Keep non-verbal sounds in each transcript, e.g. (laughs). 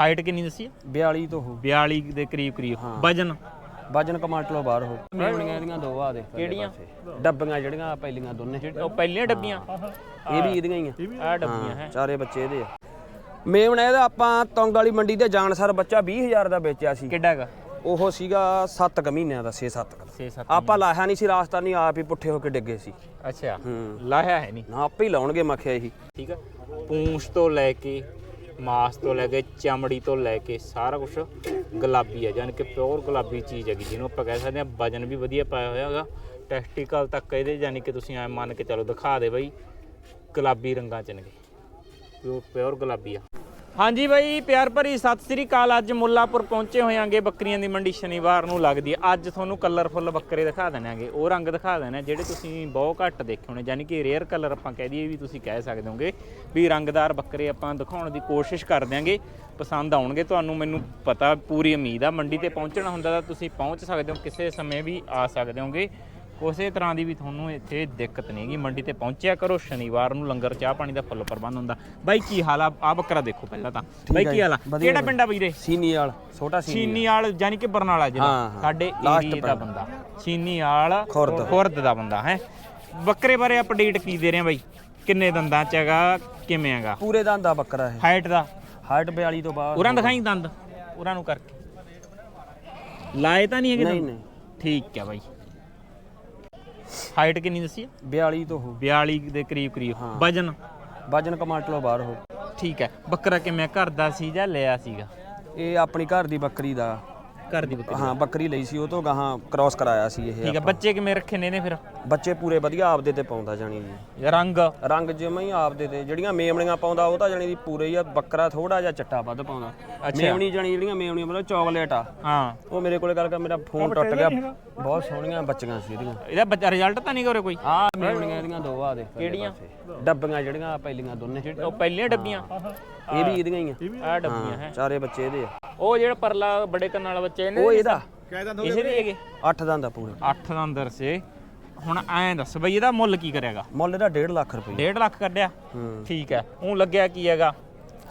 Height ਕਿੰਨੀ ਦੱਸੀ 42 ਤੋਂ ਹੋ। 42 ਦੇ ਕਰੀਬ ਕਰੀਬ। ਵਜਨ? ਵਜਨ ਕਮਾਂਟਲੋਂ ਬਾਹਰ ਹੋ। ਮੇਵਣੀਆਂ ਇਹਦੀਆਂ ਦੋ ਆ ਦੇ। ਕਿਹੜੀਆਂ? ਡੱਬੀਆਂ ਜਿਹੜੀਆਂ ਪਹਿਲੀਆਂ ਦੋਨੇ। ਉਹ ਪਹਿਲੀਆਂ ਡੱਬੀਆਂ? ਇਹ ਵੀ ਇਹਦੀਆਂ ਹੀ ਆ। ਆ ਡੱਬੀਆਂ ਹੈ ਚਾਰੇ ਬੱਚੇ ਇਹਦੇ ਆ। ਮੇਵਣਾ ਇਹਦਾ ਆਪਾਂ ਤੌਂਗ ਵਾਲੀ ਮੰਡੀ ਤੇ ਜਾਣਸਰ ਬੱਚਾ 20000 ਦਾ ਵੇਚਿਆ ਸੀ। ਕਿੱਡਾ ਹੈਗਾ ਉਹ ਸੀਗਾ 7 ਕ ਮਹੀਨਿਆਂ ਦਾ 6-7 ਕ 6-7 ਆਪਾਂ ਲਾਹਿਆ ਨਹੀਂ ਸੀ ਰਾਸਤਾ ਨਹੀਂ ਆਪ ਹੀ ਪੁੱਠੇ ਹੋ ਕੇ ਡਿੱਗੇ ਸੀ। ਅੱਛਾ। ਹੂੰ। ਲਾਹਿਆ ਹੈ ਨਹੀਂ। ਨਾ ਆਪੇ ਹੀ ਲਾਉਣਗੇ ਮੱਖਿਆ ਇਹੀ। ਠੀਕ ਹੈ ਪੂੰਛ ਤੋਂ ਲੈ ਕੇ ਮਾਸ ਤੋਂ ਲੈ ਕੇ ਚਮੜੀ ਤੋਂ ਲੈ ਕੇ ਸਾਰਾ ਕੁਝ ਗੁਲਾਬੀ ਹੈ ਯਾਨੀ ਕਿ ਪਿਓਰ ਗੁਲਾਬੀ ਚੀਜ਼ ਹੈਗੀ, ਜਿਹਨੂੰ ਆਪਾਂ ਕਹਿ ਸਕਦੇ ਹਾਂ ਵਜਨ ਵੀ ਵਧੀਆ ਪਾਇਆ ਹੋਇਆ ਹੈਗਾ। ਟੈਸਟੀਕਲ ਤੱਕ ਇਹਦੇ ਯਾਨੀ ਕਿ ਤੁਸੀਂ ਐ ਮੰਨ ਕੇ ਚਲੋ ਦਿਖਾ ਦੇ ਬਈ, ਗੁਲਾਬੀ ਰੰਗਾਂ ਚ ਨੇਗੇ। ਪਿਓਰ ਪਿਓਰ ਗੁਲਾਬੀ ਆ। ਹਾਂਜੀ ਬਾਈ, ਪਿਆਰ ਭਰੀ ਸਤਿ ਸ੍ਰੀ ਅਕਾਲ। ਅੱਜ ਮੁੱਲਾਪੁਰ ਪਹੁੰਚੇ ਹੋਇਆਂਗੇ ਬੱਕਰੀਆਂ ਦੀ ਮੰਡੀ ਸ਼ਨੀਵਾਰ ਨੂੰ ਲੱਗਦੀ ਹੈ। ਅੱਜ ਤੁਹਾਨੂੰ ਕਲਰਫੁੱਲ ਬੱਕਰੇ ਦਿਖਾ ਦੇਣਾਗੇ ਉਹ ਰੰਗ ਦਿਖਾ ਦੇਣਾ, ਜਿਹੜੇ ਤੁਸੀਂ ਬਹੁਤ ਘੱਟ ਦੇਖੇ ਹੋਣੇ। ਯਾਨੀ ਕਿ ਰੇਅਰ ਕਲਰ ਆਪਾਂ ਕਹਿ ਦਈਏ ਵੀ ਤੁਸੀਂ ਕਹਿ ਸਕਦੇ ਹੋਗੇ ਵੀ ਰੰਗਦਾਰ ਬੱਕਰੇ ਆਪਾਂ ਦਿਖਾਉਣ ਦੀ ਕੋਸ਼ਿਸ਼ ਕਰ ਦਿਆਂਗੇ ਪਸੰਦ ਆਉਣਗੇ ਤੁਹਾਨੂੰ, ਮੈਨੂੰ ਪਤਾ, ਪੂਰੀ ਉਮੀਦ ਆ। ਮੰਡੀ ਤੇ ਪਹੁੰਚਣਾ ਹੁੰਦਾ ਤਾਂ ਤੁਸੀਂ ਪਹੁੰਚ ਸਕਦੇ ਹੋ, ਕਿਸੇ ਸਮੇਂ ਵੀ ਆ ਸਕਦੇ ਹੋਗੇ। ਕਿਸੇ ਤਰ੍ਹਾਂ ਦੀ ਵੀ ਤੁਹਾਨੂੰ ਇੱਥੇ ਦਿੱਕਤ ਨਹੀਂ ਹੈਗੀ। ਮੰਡੀ ਤੇ ਪਹੁੰਚਿਆ ਕਰੋ ਸ਼ਨੀਵਾਰ ਨੂੰ ਲੰਗਰ ਚਾਹ ਪਾਣੀ ਦਾ ਫੁੱਲ ਪ੍ਰਬੰਧ ਹੁੰਦਾ। ਬਾਈ ਕੀ ਹਾਲ ਆ? ਆ ਬੱਕਰਾ ਦੇਖੋ ਪਹਿਲਾਂ ਤਾਂ। ਬਾਈ ਕੀ ਹਾਲ ਆ? ਕਿਹੜਾ ਪਿੰਡ ਆ ਵੀਰੇ? ਸੀਨੀ ਵਾਲ ਛੋਟਾ ਸੀਨੀ ਚੀਨੀ ਵਾਲ ਯਾਨੀ ਕਿ ਬਰਨਾਲਾ ਜ਼ਿਲ੍ਹਾ। ਸਾਡੇ ਏਰੀਏ ਦਾ ਬੰਦਾ। ਚੀਨੀ ਵਾਲ ਖੁਰਦ। ਖੁਰਦ ਦਾ ਬੰਦਾ ਹੈ? ਬੱਕਰੇ ਬਾਰੇ ਅਪਡੇਟ ਕੀ ਦੇ ਰਹੇ ਆ ਬਾਈ? ਕਿੰਨੇ ਦੰਦਾਂ ਚ ਹੈਗਾ? ਕਿਵੇਂ ਹੈਗਾ? ਪੂਰੇ ਦੰਦ ਦਾ ਬੱਕਰਾ ਹੈ ਹਾਈਟ ਦਾ? ਹਾਈਟ 42 ਤੋਂ ਬਾਅਦ ਉਰਾਂ ਦਿਖਾਈ ਦੰਦ? ਉਰਾਂ ਨੂੰ ਕਰਕੇ। ਲਾਏ ਤਾਂ ਨਹੀਂ ਹੈਗੇ ਨਹੀਂ ਦੰਦ? ਨਹੀਂ। ਠੀਕ ਹੈ ਬਾਈ। ਹਾਈਟ ਕਿੰਨੀ ਦੱਸੀ 42 ਤੋਂ ਹੋ। 42 ਦੇ ਕਰੀਬ ਕਰੀਬ। ਵਜਨ? ਵਜਨ ਕਮਾਂਟਲੋਂ ਬਾਹਰ ਹੋ। ਠੀਕ ਹੈ। ਬੱਕਰਾ ਕਿਵੇਂ ਘਰ ਦਾ ਸੀ ਜਾਂ ਲਿਆ ਸੀਗਾ? ਇਹ ਆਪਣੀ ਘਰ ਦੀ ਬੱਕਰੀ ਦਾ। ਘਰ ਦੀ ਬੱਕਰੀ। ਹਾਂ ਬੱਕਰੀ ਲਈ ਸੀ ਉਹ ਤੋਂ ਗਾਹਾਂ ਕ੍ਰਾਸ ਕਰਾਇਆ ਸੀ ਇਹ ਠੀਕ ਹੈ ਬੱਚੇ ਕਿਵੇਂ ਰੱਖੇ ਨੇ ਨੇ ਫਿਰ? ਬੱਚੇ ਪੂਰੇ ਵਧੀਆ ਆਪਦੇ ਤੇ ਪਾਉਂਦਾ ਜਾਣੀ ਜੀ। ਰੰਗ। ਰੰਗ ਜਿਵੇਂ ਹੀ ਆਪਦੇ ਤੇ ਜਿਹੜੀਆਂ ਮੇਮਣੀਆਂ ਪਾਉਂਦਾ ਉਹ ਤਾਂ ਜਾਣੀ ਦੀ ਪੂਰੇ ਹੀ ਆ ਬੱਕਰਾ ਥੋੜਾ ਜਿਹਾ ਚਿੱਟਾ ਵੱਧ ਪਾਉਂਦਾ। ਮੇਮਣੀ ਜਾਣੀ ਜਿਹੜੀਆਂ ਮੇਮਣੀਆਂ ਮਤਲਬ ਚਾਕਲੇਟ ਆ। ਹਾਂ। ਉਹ ਮੇਰੇ ਕੋਲੇ ਗੱਲ ਕਰ ਮੇਰਾ ਫੋਨ ਟੁੱਟ ਗਿਆ। ਬਹੁਤ ਸੋਹਣੀਆਂ ਬੱਚੀਆਂ ਸੀ ਇਹਦੀਆਂ। ਇਹਦਾ ਬੱਚਾ ਰਿਜ਼ਲਟ ਤਾਂ ਨਹੀਂ ਕਰੇ ਕੋਈ? ਆ ਮੇਮਣੀਆਂ ਇਹਦੀਆਂ ਦੋ ਆ ਦੇ। ਕਿਹੜੀਆਂ? ਡੱਬੀਆਂ ਜਿਹੜੀਆਂ ਆਹ ਪਹਿਲੀਆਂ ਦੋਨੇ। ਉਹ ਪਹਿਲੀਆਂ ਡੱਬੀਆਂ? ਇਹ ਵੀ ਇਹਦੀਆਂ ਹੀ ਆ। ਆ? ਡੱਬੀਆਂ ਹੈ ਚਾਰੇ ਬੱਚੇ ਇਹਦੇ ਆ। ਉਹ ਜਿਹੜਾ ਪਰਲਾ ਬੜੇ ਕੰਨ ਵਾਲਾ ਬੱਚਾ ਇਹਨੇ ਉਹ ਇਹਦਾ। ਇਸੇ ਦੇ ਹੈਗੇ? ਅੱਠ ਦੰਦ ਆ ਪੂਰੇ। 8 ਦਾ ਅੰਦਰ ਸੇ ਹੁਣ ਐਂ ਦੱਸ ਬਈ ਇਹਦਾ ਮੁੱਲ ਕੀ ਕਰੇਗਾ? ਮੁੱਲ ਇਹਦਾ 1.5 ਲੱਖ ਰੁਪਏ। 1.5 ਲੱਖ ਕੱਢਿਆ? ਹੂੰ। ਠੀਕ ਹੈ। ਉਹ ਲੱਗਿਆ ਕੀ ਹੈਗਾ?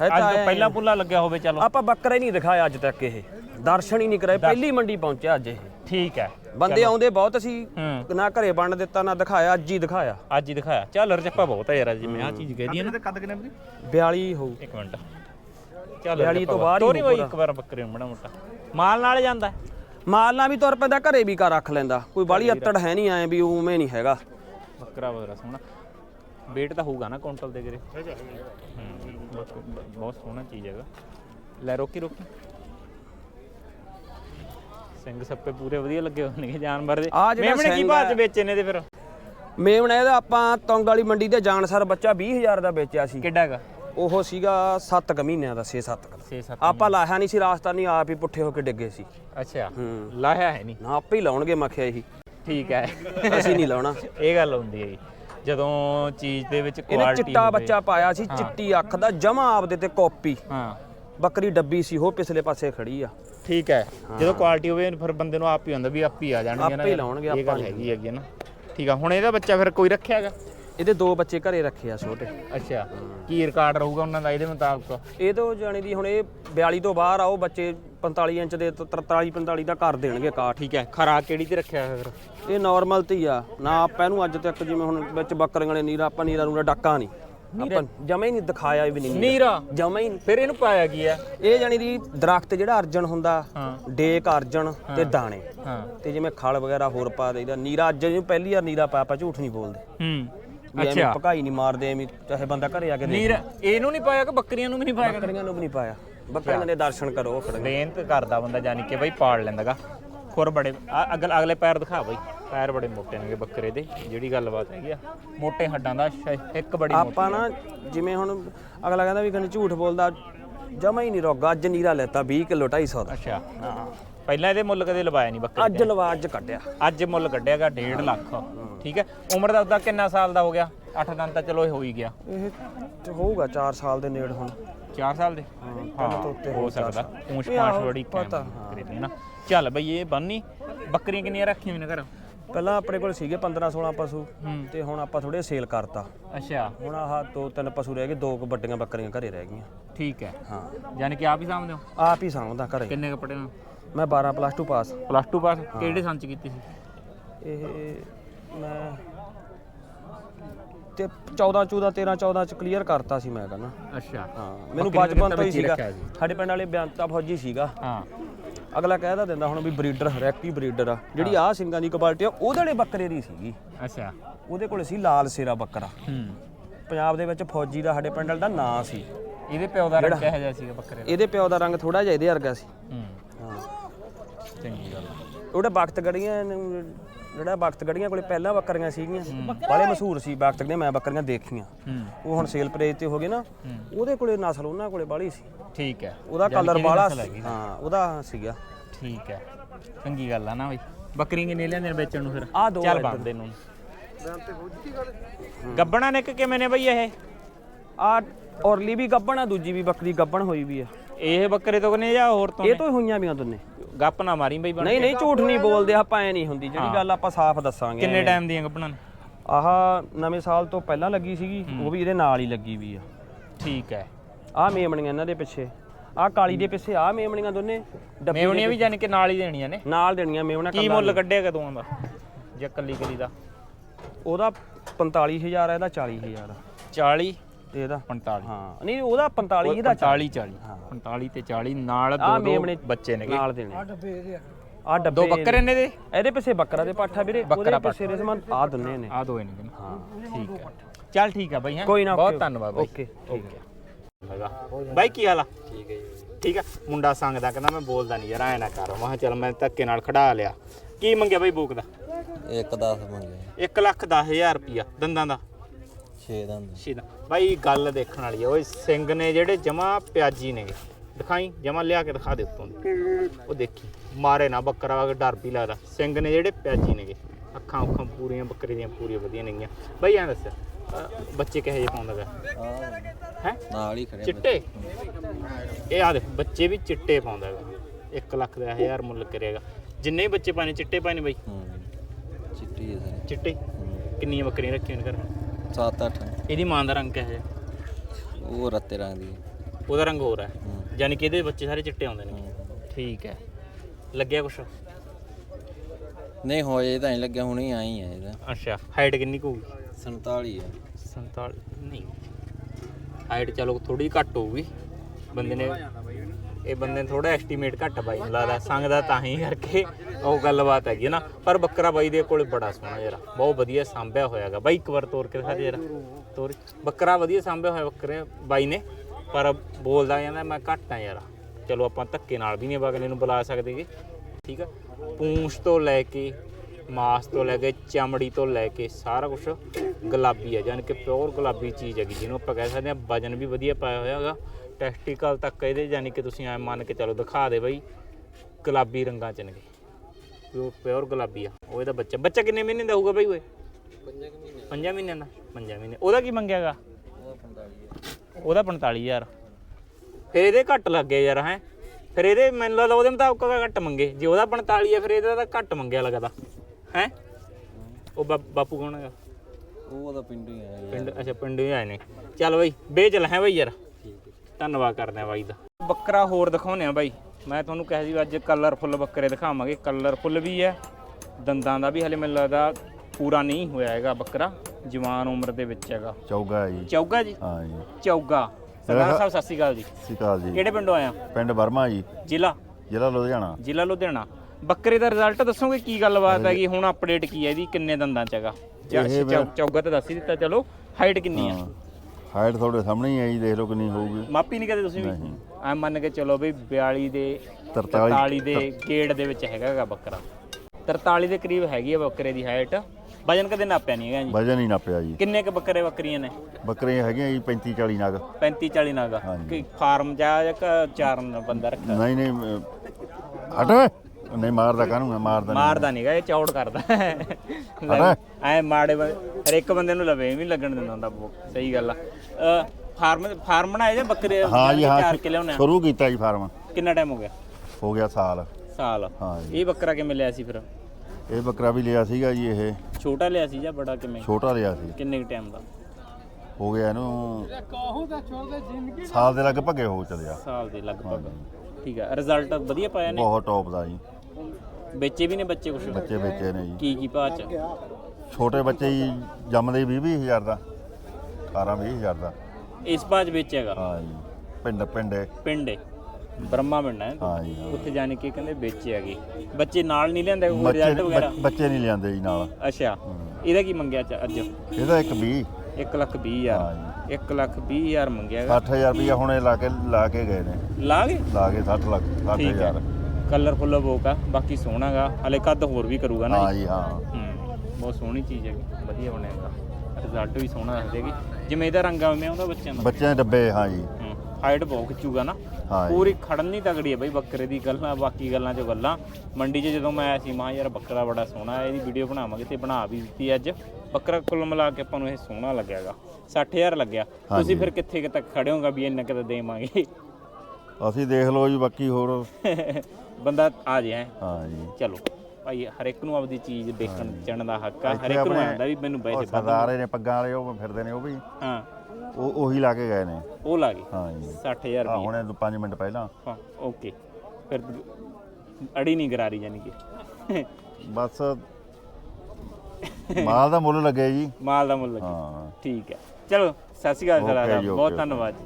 ਹੈ ਅੱਜ ਤਾਂ ਤੋਂ ਐਂ- ਪਹਿਲਾਂ ਪੁੱਲਾ ਲੱਗਿਆ ਹੋਵੇ ਚਲੋ। ਆਪਾਂ ਬੱਕਰਾ ਹੀ ਨਹੀਂ ਦਿਖਾਇਆ ਅੱਜ ਤੱਕ ਇਹ। ਦਰਸ਼ਨ ਹੀ ਨਹੀਂ ਕਰਾਏ। ਪਹਿਲੀ ਮੰਡੀ ਪਹੁੰਚਿਆ ਅੱਜ ਇਹ। ਠੀਕ ਹੈ। ਬੰਦੇ ਆਉਂਦੇ ਬਹੁਤ ਸੀ। ਨਾ ਘਰੇ ਵੰਡ ਦਿੱਤਾ ਨਾ ਦਿਖਾਇਆ ਅੱਜ ਹੀ ਦਿਖਾਇਆ। ਅੱਜ ਹੀ ਦਿਖਾਇਆ। ਚੱਲ ਰਜੱਪਾ ਬਹੁਤ ਹੈ ਯਾਰ ਜਿਵੇਂ ਆ ਚੀਜ਼ ਕਹਦੀ ਹੈ ਨਾ। ਕੱਦ ਕਿੰਨੇ ਵੀਰੇ? 42 ਹੋਊ। ਇੱਕ ਮਿੰਟ। ਚੱਲ 42 ਤੋਂ ਬਾਹਰ ਹੀ ਇੱਕ ਵਾਰ ਬੱਕਰੇ ਨੂੰ ਬੜਾ ਮੋਟਾ। ਮਾਲ ਨਾਲ ਜਾਂਦਾ? ਮਾਲ ਨਾਲ ਵੀ ਤੁਰ ਪੈਂਦਾ ਘਰੇ ਵੀ ਕਰ ਰੱਖ ਲੈਂਦਾ। ਕੋਈ ਬਾਲੀ ਅੱਤੜ ਹੈ ਨਹੀਂ ਐ ਵੀ ਉਵੇਂ ਨਹੀਂ ਹੈਗਾ। ਬੱਕਰਾ ਵਗੈਰਾ ਸੋਹਣਾ। weight ਤਾਂ ਹੋਊਗਾ ਨਾ ਕੁਇੰਟਲ ਦੇ ਹੂੰ, ਬਹੁਤ- ਸੋਹਣਾ ਚੀਜ਼ ਹੈਗਾ। ਲੈ ਰੋਕੀ ਰੋਕੀ। ਸਿੰਘ ਸੱਪੇ ਪੂਰੇ ਵਧੀਆ ਲੱਗੇ ਹੋਣਗੇ ਜਾਨਵਰ ਦੇ। ਮੇਮਣੇ ਕੀ ਭਾਅ ਚ ਵੇਚੇ ਨੇ ਤੇ ਫਿਰ? ਮੇਵਣਾ ਇਹਦਾ ਆਪਾਂ ਤੌਂਗ ਵਾਲੀ ਮੰਡੀ ਤੇ ਜਾਣਸਰ ਬੱਚਾ 20000 ਦਾ ਵੇਚਿਆ ਸੀ। ਕਿੱਡਾ ਹੈਗਾ? ਉਹ ਸੀਗਾ 7 ਕ ਮਹੀਨਿਆਂ ਦਾ 6-7 ਕ 6-7 ਆਪਾਂ ਲਾਹਿਆ ਨਹੀਂ ਸੀ ਨਹੀਂ ਆਪ ਹੀ ਪੁੱਠੇ ਹੋ ਕੇ ਡਿੱਗੇ ਸੀ। ਅੱਛਾ ਹੂੰ। ਲਾਹਿਆ ਹੈ ਨਹੀਂ? ਨਾ ਆਪੇ ਹੀ ਲਾਉਣਗੇ ਮੱਖਿਆ ਇਹੀ। ਠੀਕ ਹੈ। ਅਸੀਂ ਨਹੀਂ ਲਾਉਣਾ। ਇਹ ਗੱਲ ਹੁੰਦੀ ਹੈ ਜੀ। ਜਦੋਂ ਚੀਜ਼ ਦੇ ਵਿੱਚ ਇਹਨੇ ਕੁਆਲਿਟੀ ਚਿੱਟਾ ਬੱਚਾ ਪਾਇਆ ਸੀ ਚਿੱਟੀ ਅੱਖ ਦਾ ਜਮਾ ਆਪਦੇ ਤੇ ਕਾਪੀ ਹਾਂ। ਬੱਕਰੀ ਡੱਬੀ ਸੀ ਉਹ ਪਿਛਲੇ ਪਾਸੇ ਖੜੀ ਆ। ਠੀਕ ਹੈ। ਜਦੋਂ ਕੁਆਲਿਟੀ ਹੋਵੇ ਫਿਰ ਬੰਦੇ ਨੂੰ ਆਪ ਹੀ ਹੁੰਦਾ ਵੀ ਆਪ ਹੀ ਆ ਜਾਣਗੇ ਨਾ ਆਪੇ। ਲਾਉਣਗੇ, ਇਹ ਗੱਲ ਆਪਾਂ ਹੈਗੀ ਹੈਗੀ ਨਾ। ਠੀਕ ਆ ਹੁਣ ਇਹਦਾ ਬੱਚਾ ਫਿਰ ਕੋਈ ਰੱਖਿਆ ਹੈਗਾ? ਇਹਦੇ ਦੋ ਬੱਚੇ ਘਰੇ ਰੱਖੇ ਆ ਛੋਟੇ। ਅੱਛਾ ਕੀ ਰਿਕਾਰਡ ਰਹੂਗਾ ਉਹਨਾਂ ਦਾ ਇਹਦੇ ਮੁਤਾਬਕ? ਇਹ ਤੋਂ ਜਾਣੀ ਦੀ ਹੁਣ ਇਹ 42 ਤੋਂ ਬਾਹਰ ਆ ਉਹ ਬੱਚੇ 45 ਇੰਚ ਦੇ ਤੋਂ 43 45 ਦਾ ਕਰ ਦੇਣਗੇ ਕਾਠ ਠੀਕ ਹੈ ਖਰਾਕ ਕਿਹੜੀ ਤੇ ਰੱਖਿਆ ਹੋਇਆ ਫਿਰ? ਇਹ ਨਾਰਮਲ ਤੇ ਆ। ਨਾ ਆਪਾਂ ਇਹਨੂੰ ਅੱਜ ਤੱਕ ਜਿਵੇਂ ਹੁਣ ਵਿੱਚ ਬੱਕਰੀਆਂ ਵਾਲੇ ਨੀਰਾ ਆਪਾਂ ਨੀਰਾ ਨੂੰ ਡਾਕਾ ਨਹੀਂ। ਆਪਾਂ ਜਮਾ ਹੀ ਨਹੀਂ ਦਿਖਾਇਆ ਵੀ ਨਹੀਂ ਨੀਰਾ? ਜਮਾ ਹੀ ਨਹੀਂ। ਫਿਰ ਇਹਨੂੰ ਪਾਇਆ ਕੀ ਹੈ? ਇਹ ਜਾਣੀ ਦੀ ਦਰਖਤ ਜਿਹੜਾ ਅਰਜਨ ਹੁੰਦਾ ਡੇਕ ਅਰਜਨ ਤੇ ਦਾਣੇ। ਤੇ ਜਿਵੇਂ ਖਲ ਵਗੈਰਾ ਹੋਰ ਪਾ ਦੇਈਦਾ। ਨੀਰਾ ਅੱਜ ਜਿਵੇਂ ਪਹਿਲੀ ਵਾਰ ਨੀਰਾ ਪਾਇਆ ਆਪਾਂ ਝੂਠ ਨਹੀਂ ਬੋਲਦੇ। ਹੂੰ। ਵੀ ਐਵੇਂ ਭਕਾਈ ਨਹੀਂ ਮਾਰਦੇ ਐਵੇਂ ਚਾਹੇ ਬੰਦਾ ਘਰੇ ਆ ਕੇ ਦੇਖ ਨੀਰ ਇਹਨੂੰ ਨਹੀਂ ਪਾਇਆ ਕਿ ਬੱਕਰੀਆਂ ਨੂੰ ਵੀ ਨਹੀਂ ਪਾਇਆ ਬੱਕਰੀਆਂ ਨੂੰ ਵੀ ਨਹੀਂ ਪਾਇਆ। ਬੱਕਰੀਆਂ ਦੇ ਦਰਸ਼ਨ ਕਰੋ ਖੜੇ ਮਿਹਨਤ ਕਰਦਾ ਬੰਦਾ ਜਾਨੀ ਕਿ ਬਈ ਪਾੜ ਲੈਂਦਾਗਾ। ਖੁਰ ਬੜੇ ਆ ਅਗਲ ਅਗਲੇ ਪੈਰ ਦਿਖਾ ਬਈ। ਪੈਰ ਬੜੇ ਮੋਟੇ ਨੇਗੇ ਬੱਕਰੇ ਦੇ ਜਿਹੜੀ ਗੱਲਬਾਤ ਹੈਗੀ ਆ। ਮੋਟੇ ਹੱਡਾਂ ਦਾ ਸ਼- ਇੱਕ ਬੜੀ ਮੋਟੀ ਆਪਾਂ ਨਾ ਜਿਵੇਂ ਹੁਣ ਅਗਲਾ ਕਹਿੰਦਾ ਵੀ ਕਹਿੰਦੇ ਝੂਠ ਬੋਲਦਾ ਜਮਾ ਹੀ ਨਹੀਂ ਰੋਗਾ ਅੱਜ ਨੀਰਾ ਲੈਤਾ 20 ਕਿਲੋ 250 ਦਾ। ਅੱਛਾ। ਹਾਂ। ਪਹਿਲਾਂ ਇਹਦੇ ਮੁੱਲ ਕਦੇ ਲਵਾਇਆ ਨਹੀਂ ਬੱਕਰੇ ਅੱਜ ਲਵਾ ਅੱਜ ਕੱਢਿਆ। ਅੱਜ ਮੁੱਲ ਕੱਢਿਆਗਾ 1.5 ਲੱਖ। ਠੀਕ ਹੈ? ਉਮਰ ਦਾ ਉਹਦਾ ਕਿੰਨਾ ਸਾਲ ਦਾ ਹੋ ਗਿਆ? 8 ਦਿਨ ਤਾਂ ਚਲੋ ਇਹ ਹੋ ਹੀ ਗਿਆ। ਇਹ ਤੇ ਹੋਊਗਾ 4 ਸਾਲ ਦੇ ਨੇੜ ਹੁਣ। 4 ਸਾਲ ਦੇ? ਹਾਂ ਤੋਂ ਉੱਤੇ ਹੋ ਸਕਦਾ। ਪੂੰਛ ਇਹ ਪਾਂਛ ਆਹੋ, ਬੜੀ ਪਤਾ, ਪਤਾ ਨਾ ਚੱਲ ਬਈ ਇਹ ਬੰਨੀ। ਬੱਕਰੀਆਂ ਕਿੰਨੀਆਂ ਰੱਖੀਆਂ ਨੇ ਘਰ? ਪਹਿਲਾਂ ਆਪਣੇ ਕੋਲ ਸੀਗੇ 15 16 ਪਸ਼ੂ ਹੂੰ। ਤੇ ਹੁਣ ਆਪਾਂ ਥੋੜੇ ਸੇਲ ਕਰਤਾ। ਅੱਛਾ। ਹੁਣ ਆਹ ਦੋ ਤਿੰਨ ਪਸ਼ੂ ਰਹਿ ਗਏ ਦੋ ਕੁ ਵੱਡੀਆਂ ਬੱਕਰੀਆਂ ਘਰੇ ਰਹਿ ਗਈਆਂ। ਠੀਕ ਹੈ। ਹਾਂ। ਯਾਨੀ ਕਿ ਆਪ ਹੀ ਸਾਂਭਦੇ ਹੋ? ਆਪ ਹੀ ਸਾਂਭਦਾ ਘਰੇ। ਕਿੰਨੇ ਕੱਪੜੇ ਨੂੰ ਮੈਂ 12 ਪਲੱਸ 2 ਪਾਸ ਪਲੱਸ 2 ਪਾਸ ਕਿਹੜੇ ਸੰਚ ਕੀਤੀ ਸੀ? ਇਹ ਮੈਂ ਤੇ 14 14 13 14 ਚ ਕਲੀਅਰ ਕਰਤਾ ਸੀ ਮੈਂ ਕਹਿੰਦਾ। ਅੱਛਾ। ਹਾਂ ਮੈਨੂੰ ਬਚਪਨ ਤੋਂ ਹੀ ਸੀਗਾ। ਸਾਡੇ ਪਿੰਡ ਵਾਲੇ ਬਿਆੰਤਾ ਫੌਜੀ ਸੀਗਾ। ਹਾਂ। ਅਗਲਾ ਕਹਿਦਾ ਦਿੰਦਾ ਹੁਣ ਵੀ ਬਰੀਡਰ ਰੈਕੀ ਬਰੀਡਰ ਆ। ਜਿਹੜੀ ਆਹ ਸਿੰਘਾਂ ਦੀ ਕੁਆਲਿਟੀ ਆ ਉਹਦੇ ਵਾਲੇ ਬੱਕਰੇ ਦੀ ਸੀਗੀ। ਅੱਛਾ। ਉਹਦੇ ਕੋਲ ਸੀ ਲਾਲ ਸੇਰਾ ਬੱਕਰਾ। ਹੂੰ। ਪੰਜਾਬ ਦੇ ਵਿੱਚ ਫੌਜੀ ਦਾ ਸਾਡੇ ਪਿੰਡ ਵਾਲੇ ਦਾ ਨਾਂ ਸੀ। ਇਹਦੇ ਪਿਓ ਦਾ ਰੰਗ ਕਿਹੋ ਜਿਹਾ ਸੀਗਾ ਬੱਕਰੇ ਦਾ? ਇਹਦੇ ਪਿਓ ਦਾ ਰੰਗ ਥੋੜਾ ਜਿਹਾ ਇਹਦੇ ਵਰਗਾ ਸੀ। ਹੂੰ। ਆ। ਉਹਦੇ ਵਕਤ ਗੜੀਆਂ ਨੂੰ- ਜਿਹੜਾ ਵਕਤ ਗੜੀਆਂ ਕੋਲੇ ਪਹਿਲਾਂ ਬੱਕਰੀਆਂ ਸੀਗੀਆਂ। ਬਾਲੇ ਮਸ਼ਹੂਰ ਸੀ ਵਕਤ ਗੜੀਆਂ ਮੈਂ ਬੱਕਰੀਆਂ ਦੇਖੀਆਂ। ਉਹ ਹੁਣ ਸੇਲ ਪ੍ਰੇਜ ਤੇ ਹੋ ਗਏ ਨਾ ਉਹਦੇ ਕੋਲੇ ਨਸਲ ਉਹਨਾਂ ਕੋਲੇ ਬਾਲੀ ਸੀ। ਠੀਕ ਹੈ। ਉਹਦਾ ਕਲਰ ਬਾਲਾ ਹੈਗੀ। ਹਾਂ ਉਹਦਾ ਸੀਗਾ। ਠੀਕ ਹੈ। ਚੰਗੀ ਗੱਲ ਆ ਨਾ ਬਈ। ਬੱਕਰੀਆਂ ਕਿੰਨੇ ਲਿਆਂਦੇ ਨੇ ਵੇਚਣ ਨੂੰ ਫਿਰ? ਆਹ ਦੋ ਚੱਲ। ਬੰਦੇ ਨੂੰ ਗੱਬਣਾ ਨੇ ਕਿ ਕਿਵੇਂ ਨੇ ਬਈ ਇਹ? ਆ ਔਰਲੀ ਵੀ ਗੱਬਣ ਆ ਦੂਜੀ ਵੀ ਬੱਕਰੀ ਗੱਬਣ ਹੋਈ ਵੀ ਆ। ਇਹ ਬੱਕਰੇ ਤੋਂ ਨੇ ਜਾਂ ਹੋਰ ਤੋਂ ਇਹ ਤੋਂ ਹੀ ਹੋਈਆਂ ਵੀਆਂ ਦੋਨੇ। ਗੱਪ ਨਾ ਮਾਰੀ ਬਈ ਬਣ ਨਹੀਂ ਨਹੀਂ ਝੂਠ ਨਹੀਂ ਬੋਲਦੇ ਆਪਾਂ ਐ ਨਹੀਂ ਹੁੰਦੀ। ਜਿਹੜੀ ਗੱਲ ਆਪਾਂ ਸਾਫ਼ ਦੱਸਾਂਗੇ ਕਿੰਨੇ ਟਾਈਮ ਦੀਆਂ ਗੱਪਣਾ ਨੇ? ਆਹ ਨਵੇਂ ਸਾਲ ਤੋਂ ਪਹਿਲਾਂ ਲੱਗੀ ਸੀਗੀ ਉਹ ਵੀ ਇਹਦੇ ਨਾਲ ਹੀ ਲੱਗੀ ਵੀ ਆ। ਠੀਕ ਹੈ। ਆਹ ਮੇਮਣੀਆਂ ਇਹਨਾਂ ਦੇ ਪਿੱਛੇ। ਆਹ ਕਾਲੀ ਦੇ ਪਿੱਛੇ ਆਹ ਮੇਮਣੀਆਂ ਦੋਨੇ। ਡੱਬੀ ਮੇਵਣੀਆਂ ਵੀ ਜਾਨੀ ਕਿ ਨਾਲ ਹੀ ਦੇਣੀਆਂ ਨੇ? ਨਾਲ ਦੇਣੀਆਂ ਮੇਮਣਾ ਕੀ ਮੁੱਲ ਕੱਢਿਆ ਕਦੋਂ ਦਾ ਜੇ ਕੱਲੀ ਕੱਲੀ ਦਾ। ਉਹਦਾ 45000 ਆ ਇਹਦਾ 40000 ਆ। 40 ਤੇ ਇਹਦਾ। 45 ਹਾਂ ਨਹੀਂ ਉਹਦਾ 45 ਇਹਦਾ 45 40 45 ਤੇ 40 ਨਾਲ ਆਹ ਦੋ ਦੋ ਮੇਮਣੇ ਬੱਚੇ ਨੇਗੇ ਨਾਲ ਦੇਣੇ ਆ ਡੱਬੇ ਇਹਦੇ ਆ। ਡੱਬੇ ਦੋ ਬੱਕਰੇ ਨੇ ਦੇ ਇਹਦੇ ਪਿੱਛੇ ਬੱਕਰਾ ਦੇ ਪਾਠਾ ਵੀਰੇ। ਉਹਦੇ ਪਿੱਛੇ ਰਸਮਾਂ ਆ ਦੋਨੇ ਨੇ। ਆ ਦੋ ਨੇ ਗੇ। ਹਾਂ। ਠੀਕ ਹੈ। ਚੱਲ ਠੀਕ ਆ ਬਾਈ ਹੈ? ਕੋਈ ਨਾ, ਬਹੁਤ। ਧੰਨਵਾਦ ਬਾਈ। ਓਕੇ ਠੀਕ ਹੈ। ਹੈਗਾ। ਬਾਈ ਕੀ ਹਾਲ ਆ? ਠੀਕ ਹੈ ਜੀ। ਠੀਕ ਆ। ਮੁੰਡਾ ਸੰਗਦਾ ਕਹਿੰਦਾ ਮੈਂ ਬੋਲਦਾ ਨਹੀਂ ਯਾਰ ਐ ਨਾ ਕਰ। ਮੈਂ ਕਿਹਾ ਚੱਲ ਮੈਂ ਧੱਕੇ ਨਾਲ ਖੜਾ ਲਿਆ। ਕੀ ਮੰਗਿਆ ਬਾਈ ਬੋਕ ਦਾ? ਇੱਕ 10 ਮੰਗੇ 1 ਲੱਖ 10000 ਰੁਪਿਆ ਦੰਦਾਂ ਦਾ। 6 ਦੰਦ। ਸ਼ੀਦਾ ਬਾਈ ਗੱਲ ਦੇਖਣ ਵਾਲੀ ਆ। ਓਏ ਸਿੰਘ ਨੇ ਜਿਹੜੇ ਜਮਾ ਪਿਆਜੀ ਨੇਗੇ ਦਿਖਾਈ? ਜਮਾ ਲਿਆ ਕੇ ਦਿਖਾ ਦੇ ਉੱਤੋਂ ਦੀ। ਉਹ ਦੇਖੀ। ਮਾਰੇ ਨਾ ਬੱਕਰਾ ਵਾ ਕੇ ਡਰ ਵੀ ਲੱਗਦਾ। ਸਿੰਘ ਨੇ ਜਿਹੜੇ ਪਿਆਜੀ ਨੇਗੇ ਅੱਖਾਂ ਅੱਖਾਂ ਪੂਰੀਆਂ ਬੱਕਰੇ ਦੀਆਂ ਪੂਰੀਆਂ ਵਧੀਆ ਨੇਗੀਆਂ। ਬਾਈ ਐਂ ਦੱਸ। ਅਹ ਬੱਚੇ ਕਿਹੋ ਜਿਹੇ ਪਾਉਂਦਾ ਗਾ ਆਹ ਹੈ? ਨਾਲ ਹੀ ਖੜੇ ਚਿੱਟੇ? ਇਹ ਆ ਦੇਖ ਬੱਚੇ ਵੀ ਚਿੱਟੇ ਪਾਉਂਦਾ ਹੈਗਾ 1 ਲੱਖ ਦਾ 1000 ਮੁੱਲ ਕਰੇਗਾ ਜਿੰਨੇ ਵੀ ਬੱਚੇ ਪਾਣੇ ਚਿੱਟੇ ਪਾਣੇ ਬਾਈ? ਹੂੰ ਚਿੱਟੀ ਹੈ ਸਾਰੇ। ਚਿੱਟੇ? ਕਿੰਨੀਆਂ ਬੱਕਰੀਆਂ ਰੱਖੀਆਂ ਨੇ ਘਰ? 7 8 ਇਹਦੀ ਮਾਂ ਦਾ ਰੰਗ ਕਿਹੋ ਜਿਹਾ? ਉਹ ਰੱਤੇ ਰੰਗ ਦੀ। ਉਹਦਾ ਰੰਗ ਹੋਰ ਹੈ। ਹੂੰ। ਯਾਨੀ ਕਿ ਇਹਦੇ ਬੱਚੇ ਸਾਰੇ ਚਿੱਟੇ ਆਉਂਦੇ ਨੇ। ਹੂੰ। ਠੀਕ ਹੈ। ਲੱਗਿਆ ਕੁਛ? ਨਹੀਂ ਹੋਏ ਤਾਂ ਨਹੀਂ ਲੱਗਿਆ ਹੁਣੇ ਆਈ ਹੈ ਇਹਦਾ। ਅੱਛਾ ਹਾਈਟ ਕਿੰਨੀ ਕੁ ਹੋਊਗੀ? 47 ਹੈ। 47 ਨਹੀਂ। ਹਾਈਟ ਚਲੋ ਥੋੜੀ ਘੱਟ ਹੋਊਗੀ। ਬੰਦੇ ਨੇ ਇਹ ਬੰਦੇ ਨੇ ਥੋੜਾ ਐਸਟੀਮੇਟ ਘੱਟ ਬਾਈ ਨੂੰ ਲੱਗਦਾ ਸੰਗਦਾ ਤਾਂ ਹੀ ਕਰਕੇ ਉਹ ਗੱਲਬਾਤ ਹੈਗੀ ਹੈ ਨਾ। ਪਰ ਬੱਕਰਾ ਬਾਈ ਦੇ ਕੋਲ ਬੜਾ ਸੋਹਣਾ ਯਾਰ, ਬਹੁਤ ਵਧੀਆ ਸਾਂਭਿਆ ਹੋਇਆਗਾ ਬਾਈ ਇੱਕ ਵਾਰ ਤੋਰ ਕੇ ਦਿਖਾ ਦੇ ਯਾਰ। ਤੋਰ। ਬੱਕਰਾ ਵਧੀਆ ਸਾਂਭਿਆ ਹੋਇਆ ਬੱਕਰੇ ਬਾਈ ਨੇ, ਪਰ ਬੋਲਦਾ ਜਾਂਦਾ ਮੈਂ ਘੱਟ ਆ ਯਾਰ। ਚਲੋ ਆਪਾਂ ਧੱਕੇ ਨਾਲ ਵੀ ਨਹੀਂ ਅਗਲੇ ਨੂੰ ਬੁਲਾ ਸਕਦੇਗੇ ਠੀਕ ਆ? ਪੂੰਛ ਤੋਂ ਲੈ ਕੇ, ਮਾਸ ਤੋਂ ਲੈ ਕੇ, ਚਮੜੀ ਤੋਂ ਲੈ ਕੇ ਸਾਰਾ ਕੁਝ ਗੁਲਾਬੀ ਹੈ ਯਾਨੀ ਕਿ ਪਿਓਰ ਗੁਲਾਬੀ ਚੀਜ਼ ਹੈਗੀ ਜਿਹਨੂੰ ਆਪਾਂ ਕਹਿ ਸਕਦੇ ਹਾਂ। ਵਜਨ ਵੀ ਵਧੀਆ ਪਾਇਆ ਹੋਇਆ ਹੈਗਾ। ਟੈਸਟੀਕਲ ਤੱਕ ਇਹਦੇ ਯਾਨੀ ਕਿ ਤੁਸੀਂ ਐ ਮੰਨ ਕੇ ਚਲੋ ਦਿਖਾ ਦੇ ਬਈ ਗੁਲਾਬੀ ਰੰਗਾਂ ਚ ਨੇਗੇ। ਪਿਓਰ ਪਿਓਰ ਗੁਲਾਬੀ ਆ। ਉਹ ਇਹਦਾ ਬੱਚਾ ਬੱਚਾ ਕਿੰਨੇ ਮਹੀਨੇ ਦਾ ਹੋਊਗਾ ਬਈ ਓਏ? 5 ਮਹੀਨਿਆਂ ਦਾ। 5 ਮਹੀਨੇ। ਉਹਦਾ ਕੀ ਮੰਗਿਆਗਾ? ਉਹ 45 ਹੈ ਉਹਦਾ 45000 ਫਿਰ ਇਹਦੇ ਘੱਟ ਲੱਗੇ ਯਾਰ ਹੈ? ਫਿਰ ਇਹਦੇ ਮੈਨੂੰ ਲੱਗਦਾ ਉਹਦੇ ਮੁਤਾਬਕ ਘੱਟ ਮੰਗੇ। ਜੇ ਉਹਦਾ 45 ਹੈ ਫਿਰ ਇਹਦਾ ਤਾਂ ਘੱਟ ਮੰਗਿਆ ਲੱਗਦਾ ਹੈ? ਉਹ ਬਾਪੂ ਕੌਣ ਹੈਗਾ? ਉਹ ਉਹਦਾ ਪਿੰਡ ਹੀ ਹੈ ਪਿੰਡ ਅੱਛਾ ਪਿੰਡ ਹੀ ਆਏ ਨੇ। ਚੱਲ ਬਈ ਵੇਚ ਲੈ ਬਈ ਯਾਰ। ਧੰਨਵਾਦ ਕਰਦੇ ਆ ਬਾਈ ਦਾ। ਬੱਕਰਾ ਹੋਰ ਦਿਖਾਉਨੇ ਆ ਬਾਈ। ਮੈਂ ਤੁਹਾਨੂੰ ਕਿਹਾ ਸੀ ਅੱਜ ਕਲਰਫੁੱਲ ਬੱਕਰੇ ਦਿਖਾਵਾਂਗੇ। ਕਲਰਫੁੱਲ ਵੀ ਹੈ। ਦੰਦਾਂ ਦਾ ਵੀ ਹਲੇ ਮੈਨੂੰ ਲੱਗਦਾ ਪੂਰਾ ਨਹੀਂ ਹੋਇਆ ਹੈਗਾ ਬੱਕਰਾ। ਜਵਾਨ ਉਮਰ ਦੇ ਵਿੱਚ ਹੈਗਾ। ਚੌਗਾ ਜੀ। ਚੌਗਾ ਜੀ? ਹਾਂ ਜੀ। ਚੌਗਾ। ਸਰਦਾਰ ਸਾਹਿਬ ਸਤਿ ਸ਼੍ਰੀ ਅਕਾਲ ਜੀ। ਸਤਿ ਸ਼੍ਰੀ ਅਕਾਲ ਜੀ। ਕਿਹੜੇ ਪਿੰਡੋਂ ਆਇਆ ਪਿੰਡ ਵਰਮਾ ਜੀ। ਜ਼ਿਲ੍ਹਾ? ਜ਼ਿਲ੍ਹਾ ਲੁਧਿਆਣਾ। ਜ਼ਿਲ੍ਹਾ ਲੁਧਿਆਣਾ। ਬੱਕਰੇ ਦਾ ਰਿਜ਼ਲਟ ਦੱਸੋਗੇ? ਕੀ ਗੱਲਬਾਤ ਹੈਗੀ? ਹੁਣ ਅਪਡੇਟ ਕੀ ਹੈ ਇਹਦੀ? ਕਿੰਨੇ ਦੰਦਾਂ ਚ ਹੈਗਾ? ਚੌਗਾ ਤਾਂ ਦੱਸ ਹੀ ਦਿੱਤਾ। ਚਲੋ ਹਾਈਟ ਕਿੰਨੀ ਆ? ਹਾਈਟ ਤੁਹਾਡੇ ਸਾਹਮਣੇ ਹੀ ਹੈ ਜੀ ਦੇਖ ਲਓ ਕਿੰਨੀ ਹੋਊਗੀ। ਮਾਪੀ ਨਹੀਂ ਕਦੇ ਤੁਸੀਂ ਵੀ? ਨਹੀਂ। ਐ ਮੰਨ ਕੇ ਚਲੋ ਵੀ 42 ਦੇ 43 43 ਦੇ ਗੇੜ ਦੇ ਵਿੱਚ ਹੈਗਾ ਗਾ ਬੱਕਰਾ। 43 ਦੇ ਕਰੀਬ ਹੈਗੀ ਆ ਬੱਕਰੇ ਦੀ ਹਾਈਟ ਵਜਨ ਕਦੇ ਨਾਪਿਆ ਨਹੀਂ ਹੈਗਾ ਜੀ। ਵਜਨ ਹੀ ਨਾਪਿਆ ਜੀ। ਕਿੰਨੇ ਕ ਬੱਕਰੇ ਬੱਕਰੀਆਂ ਨੇ? ਬੱਕਰੀਆਂ ਹੈਗੀਆਂ ਜੀ 35 40 ਨਗ। 35 40 ਨਾਗਾ। ਹਾਂਜੀ। ਕਿ ਫਾਰਮ ਜਾ ਜਾਂ ਕਿ ਚਾਰਨ ਬੰਦਾ ਰੱਖਿਆ? ਨਹੀਂ ਨਹੀਂ ਅਹ, ਹਟ ਓਏ। ਨਹੀਂ ਮਾਰਦਾ ਕਾਹਨੂੰ ਮੈਂ ਮਾਰਦਾ ਨਹੀਂ ਮਾਰਦਾ ਨਹੀਂਗਾ ਇਹ ਚੌੜ ਕਰਦਾ। ਐ ਮਾੜੇ ਬੰਦੇ ਹਰ ਇੱਕ ਬੰਦੇ ਨੂੰ ਲਵੇ ਵੀ ਲੱਗਣ ਦਿੰਦਾ ਹੁੰਦਾ ਬੋ ਸਹੀ ਗੱਲ ਆ। ਫਾਰਮ ਫਾਰਮ ਬਣਾਏ ਜਾਂ ਬੱਕਰੇ ਹਾਂ ਜੀ ਹਾਂ ਚਾਰ ਕੇ ਲਿਆਉਣੇ ਆ? ਸ਼ੁਰੂ ਕੀਤਾ ਜੀ ਫਾਰਮ। ਕਿੰਨਾ ਟਾਈਮ ਹੋ ਗਿਆ? ਹੋ ਗਿਆ ਸਾਲ। ਸਾਲ। ਹਾਂ ਜੀ। ਇਹ ਬੱਕਰਾ ਕਿਵੇਂ ਲਿਆ ਸੀ ਫਿਰ? ਇਹ ਬੱਕਰਾ ਵੀ ਲਿਆ ਸੀਗਾ ਜੀ ਇਹ। ਛੋਟਾ ਲਿਆ ਸੀ ਜਾਂ ਬੜਾ ਕਿਵੇਂ? ਛੋਟਾ ਲਿਆ ਸੀ। ਕਿੰਨੇ ਟਾਈਮ ਦਾ? ਹੋ ਗਿਆ ਇਹਨੂੰ ਸਾਲ ਦੇ ਲਗਭਗ ਹੋ ਚੱਲਿਆ ਸਾਲ ਦੇ ਲਗਭਗ। ਠੀਕ ਆ ਰਿਜ਼ਲਟ ਵਧੀਆ ਪਾਇਆ ਨੇ? ਬਹੁਤ ਟੌਪ ਦਾ ਜੀ। ਵੇਚੇ ਵੀ ਨੇ ਬੱਚੇ ਕੁਛ? ਬੱਚੇ ਵੇਚੇ ਨੇ ਜੀ। ਕੀ ਕੀ ਭਾਅ ਚ? ਛੋਟੇ ਬੱਚੇ ਜੀ ਜੰਮਦੇ 20 ਹਜ਼ਾਰ ਦਾ 18 ਹਜ਼ਾਰ ਦਾ। ਇਸ ਭਾਅ ਚ ਵੇਚੇਗਾ ਹਾਂ ਜੀ ਪਿੰਡ ਪਿੰਡੇ। ਪਿੰਡ ਹੈ ਬ੍ਰਹਮਾ ਪਿੰਡ ਹੈ। ਹਾਂ ਜੀ ਹਾਂ। ਉੱਥੇ ਜਾਣ ਕੇ ਕਹਿੰਦੇ ਵੇਚੇ ਹੈਗੇ। ਬੱਚੇ ਨਾਲ ਨਹੀਂ ਲਿਆਂਦੇ ਕੋਈ ਬੱਚੇ ਰਿਜ਼ਲਟ ਵਗੈਰਾ? ਬੱਚ- ਬੱਚੇ ਨਹੀਂ ਲਿਆਂਦੇ ਜੀ ਨਾਲ। ਅੱਛਾ। ਇਹਦਾ ਕੀ ਮੰਗਿਆ ਚ ਅੱਜ? ਇਹਦਾ ਇੱਕ 20 1 ਲੱਖ 20 ਹਜ਼ਾਰ। 1 ਲੱਖ 20 ਹਜ਼ਾਰ ਮੰਗਿਆਗਾ 60000 ਰੁਪਇਆ ਹੁਣ ਇਹ ਲਾ ਕੇ ਲਾ ਕੇ ਗਏ ਨੇ। ਲਾ ਗਏ? ਲਾ ਕੇ 60 ਲੱਖ ਠੀਕ ਹੈ। 60000 ਕਲਰਫੁੱਲ ਬੋਕ ਆ ਬਾਕੀ ਸੋਹਣਾਗਾ ਹਲੇ ਕੱਦ ਹੋਰ ਵੀ ਕਰੂਗਾ ਨਾ ਹਾਂ ਜੀ। ਹਾਂ। ਹੂੰ ਬਹੁਤ ਸੋਹਣੀ ਚੀਜ਼ ਹੈਗੀ ਵਧੀਆ ਬਣਿਆਗਾ ਰਿਜ਼ਲਟ ਵੀ ਸੋਹਣਾ ਦੱਸਦੇਗੀ ਜਿਵੇਂ ਇਹਦਾ ਰੰਗ ਆਵੇਂ ਉਹਦਾ ਬੱਚਿਆਂ ਦਾ। ਬੱਚਿਆਂ ਦੇ ਡੱਬੇ ਹਾਂ ਜੀ। ਹਾਈਟ ਬਹੁਤ ਖਿੱਚੂਗਾ ਨਾ। ਹਾਂ ਜੀ। ਪੂਰੀ ਖੜਨ ਨਹੀਂ ਤਗੜੀ ਹੈ ਬਈ ਬੱਕਰੇ ਦੀ ਗੱਲਾਂ ਬਾਕੀ ਗੱਲਾਂ ਚੋਂ ਗੱਲਾਂ। ਮੰਡੀ 'ਚ ਜਦੋਂ ਮੈਂ ਆਇਆ ਸੀ ਮਾਂ ਯਾਰ ਬੱਕਰਾ ਬੜਾ ਸੋਹਣਾ ਹੈ ਇਹਦੀ ਵੀਡੀਓ ਬਣਾਵਾਂਗੇ ਤੇ ਬਣਾ ਵੀ ਦਿੱਤੀ ਅੱਜ। ਬੱਕਰਾ ਕੁੱਲ ਮਿਲਾ ਕੇ ਆਪਾਂ ਨੂੰ ਇਹ ਸੋਹਣਾ ਲੱਗਿਆਗਾ। 60000 ਲੱਗਿਆ। ਤੁਸੀਂ ਫਿਰ ਕਿੱਥੇ ਕੁ ਤੱਕ ਖੜੇ ਹੋਗਾ ਵੀ ਇੰਨਾ ਕਿਤੇ ਦੇਵਾਂਗੇ? ਅਸੀਂ ਦੇਖ ਲਓ ਜੀ ਬਾਕੀ ਹੋਰ। (laughs) ਬੰਦਾ ਆ ਜੇ ਹੈਂ। ਜੀ। ਚਲੋ। ਭਾਈ ਹਰ ਇੱਕ ਨੂੰ ਆਪਦੀ ਚੀਜ਼ ਦੇਖਣ ਚਣ ਦਾ ਹੱਕ ਆ। ਹਰ ਇੱਕ ਨੂੰ ਆਉਂਦਾ ਵੀ ਮੈਨੂੰ ਪੈਸੇ ਸਰਦਾਰੇ ਨੇ ਪੱਗਾਂ ਵਾਲੇ ਉਹ ਫਿਰਦੇ ਨੇ ਉਹ ਵੀ। ਹਾਂ। ਉਹ ਉਹੀ ਲਾ ਕੇ ਗਏ ਨੇ। ਉਹ ਲਾ ਗਏ। ਹਾਂ ਜੀ। 60000 ਆ ਰੁਪਏ ਹੁਣੇ 5 ਮਿੰਟ ਪਹਿਲਾਂ। ਹਾਂ ਓਕੇ। ਫਿਰ ਅੜੀ ਨਹੀਂ ਕਰਾਰੀ ਜਾਨੀ ਕਿ। ਬਸ। ਮਾਲ ਦਾ ਮੁੱਲ ਲੱਗਿਆ ਜੀ। ਮਾਲ ਦਾ ਮੁੱਲ ਲੱਗੇ ਹਾਂ। ਠੀਕ ਹੈ। ਚਲੋ ਸਤਿ ਸ਼੍ਰੀ ਅਕਾਲ okay, ਬਹੁਤ. ਧੰਨਵਾਦ ਜੀ।